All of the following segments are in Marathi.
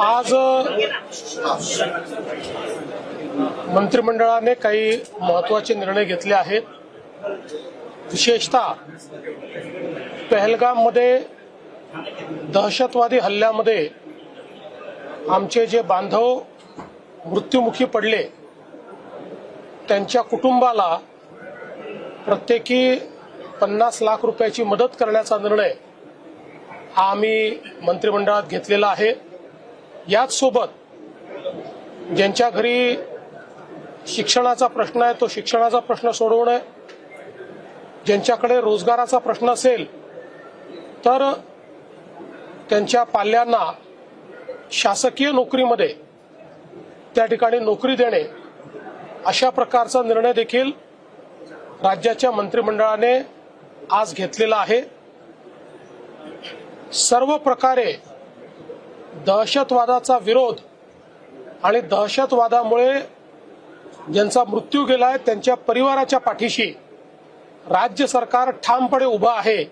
आज मंत्रिमंडळाने काही महत्त्वाचे निर्णय घेतले आहेत. विशेषतः पहलगाममध्ये दहशतवादी हल्ल्यामध्ये आमचे जे बांधव मृत्युमुखी पडले त्यांच्या कुटुंबाला प्रत्येकी पन्नास लाख रुपयाची मदत करण्याचा निर्णय हा आम्ही मंत्रिमंडळात घेतलेला आहे. याच सोबत ज्यांच्या घरी शिक्षणाचा प्रश्न आहे तो शिक्षणाचा प्रश्न सोडवणे ज्यांच्याकडे रोजगाराचा प्रश्न असेल तर त्यांच्या पाल्यांना शासकीय नोकरीमध्ये त्या ठिकाणी नोकरी देणे अशा प्रकारचा निर्णय देखील राज्याच्या मंत्रिमंडळाने आज घेतलेला आहे. सर्व प्रकारे दहशतवादाचा विरोध आणि दहशतवादामुळे ज्यांचा मृत्यू गेलाय त्यांच्या परिवाराच्या पाठीशी राज्य सरकार ठामपणे उभं आहे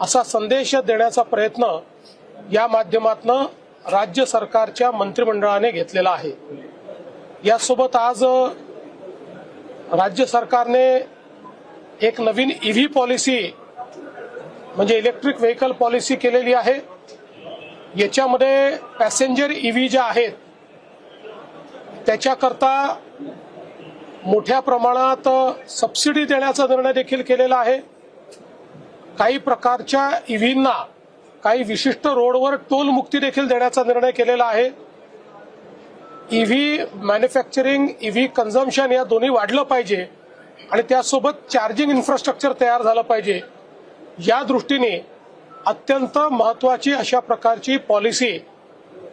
असा संदेश देण्याचा प्रयत्न या माध्यमातून राज्य सरकारच्या मंत्रिमंडळाने घेतलेला आहे. यासोबत आज राज्य सरकारने एक नवीन ईव्ही पॉलिसी म्हणजे इलेक्ट्रिक व्हेकल पॉलिसी केलेली आहे. याच्यामध्ये पॅसेंजर ईव्ही ज्या आहेत त्याच्याकरता मोठ्या प्रमाणात सबसिडी देण्याचा निर्णय देखील केलेला आहे. काही प्रकारच्या ईव्हींना काही विशिष्ट रोडवर टोल मुक्ती देखील देण्याचा निर्णय केलेला आहे. ईव्ही मॅन्युफॅक्चरिंग ईव्ही कन्झम्पशन या दोन्ही वाढलं पाहिजे आणि त्यासोबत चार्जिंग इन्फ्रास्ट्रक्चर तयार झालं पाहिजे. या दृष्टीने अत्यंत महत्वाची अशा प्रकारची पॉलिसी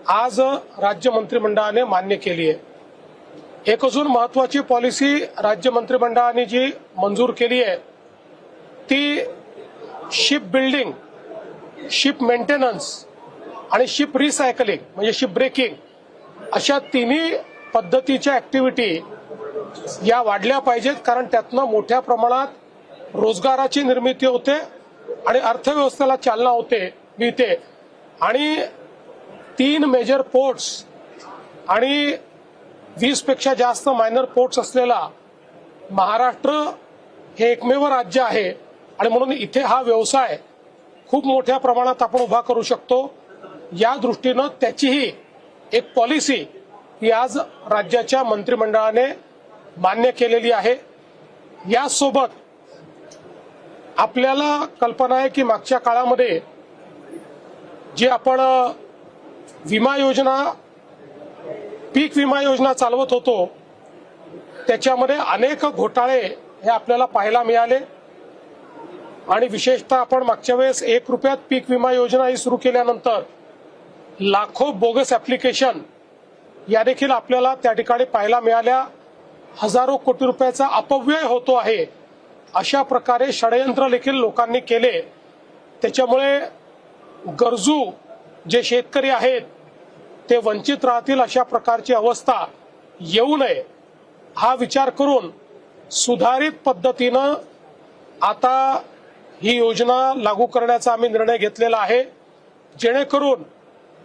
आज राज्य मंत्रिमंडळाने मान्य केली आहे. एक अजून महत्वाची पॉलिसी राज्य मंत्रिमंडळाने जी मंजूर केली आहे ती शिप बिल्डिंग शिप मेंटेनन्स आणि शिप रिसायकलिंग म्हणजे शिप ब्रेकिंग अशा तिन्ही पद्धतीच्या ऍक्टिव्हिटी या वाढल्या पाहिजेत कारण त्यातनं मोठ्या प्रमाणात रोजगाराची निर्मिती होते आणि अर्थव्यवस्थेला चालना होते मिळते. आणि तीन मेजर पोर्ट्स आणि वीसपेक्षा जास्त मायनर पोर्ट्स असलेला महाराष्ट्र हे एकमेव राज्य आहे. आणि म्हणून इथे हा व्यवसाय खूप मोठ्या प्रमाणात आपण उभा करू शकतो. या दृष्टीनं त्याचीही एक पॉलिसी ही आज राज्याच्या मंत्रिमंडळाने मान्य केलेली आहे. यासोबत आपल्याला कल्पना आहे की मागच्या काळामध्ये जी आपण विमा योजना पीक विमा योजना चालवत होतो त्याच्यामध्ये अनेक घोटाळे हे आपल्याला पाहायला मिळाले. आणि विशेषतः आपण मागच्या वेळेस एक रुपयात पीक विमा योजना ही सुरू केल्यानंतर लाखो बोगस ऍप्लिकेशन या देखील आपल्याला त्या ठिकाणी पाहायला मिळाल्या. हजारो कोटी रुपयाचा अपव्यय होतो आहे. अशा प्रकारे षडयंत्र देखील लोकांनी केले. त्याच्यामुळे गरजू जे शेतकरी आहेत ते वंचित राहतील अशा प्रकारची अवस्था येऊ नये हा विचार करून सुधारित पद्धतीनं आता ही योजना लागू करण्याचा आम्ही निर्णय घेतलेला आहे. जेणेकरून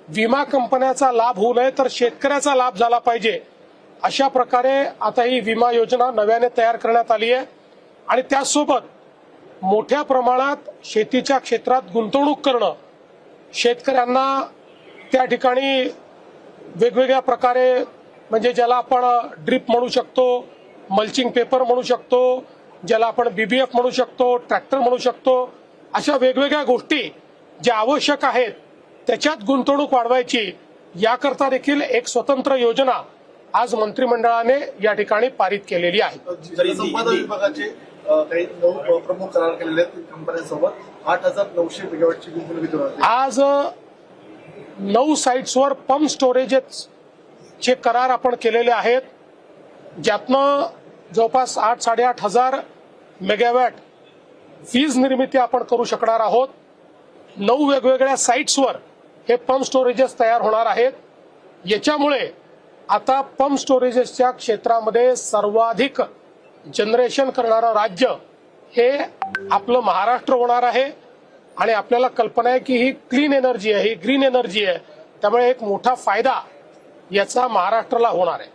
विमा कंपन्याचा लाभ होऊ नये तर शेतकऱ्याचा लाभ झाला पाहिजे. अशा प्रकारे आता ही विमा योजना नव्याने तयार करण्यात आली आहे. आणि त्याचसोबत मोठ्या प्रमाणात शेतीच्या क्षेत्रात गुंतवणूक करणं. शेतकऱ्यांना त्या ठिकाणी वेगवेगळ्या प्रकारे म्हणजे ज्याला आपण ड्रिप म्हणू शकतो मल्चिंग पेपर म्हणू शकतो ज्याला आपण बीबीएफ म्हणू शकतो ट्रॅक्टर म्हणू शकतो अशा वेगवेगळ्या गोष्टी ज्या आवश्यक आहेत त्याच्यात गुंतवणूक वाढवायची याकरता देखील एक स्वतंत्र योजना आज मंत्रिमंडळाने या ठिकाणी पारित केलेली आहे. जलसंपदा विभागाचे अ, काही नऊ प्रमुख करार केलेले आहेत कंपन्यांसोबत. आठ हजार नऊशे मेगावॅटची गुंतवणूक इथं आज नऊ साईट्सवर पंप स्टोरेजचे करार आपण केलेले आहेत. ज्यातनं जवळपास आठ साडेआठ हजार मेगावॅट वीज निर्मिती आपण करू शकणार आहोत. नऊ वेगवेगळ्या साईट्सवर हे पंप स्टोरेजेस तयार होणार आहेत. याच्यामुळे आता पंप स्टोरेजेसच्या क्षेत्रामध्ये सर्वाधिक जनरेशन करणारं राज्य हे आपलं महाराष्ट्र होणार आहे आणि आपल्याला कल्पना आहे की ही क्लीन एनर्जी आहे ही ग्रीन एनर्जी आहे. त्यामुळे एक मोठा फायदा याचा महाराष्ट्राला होणार आहे.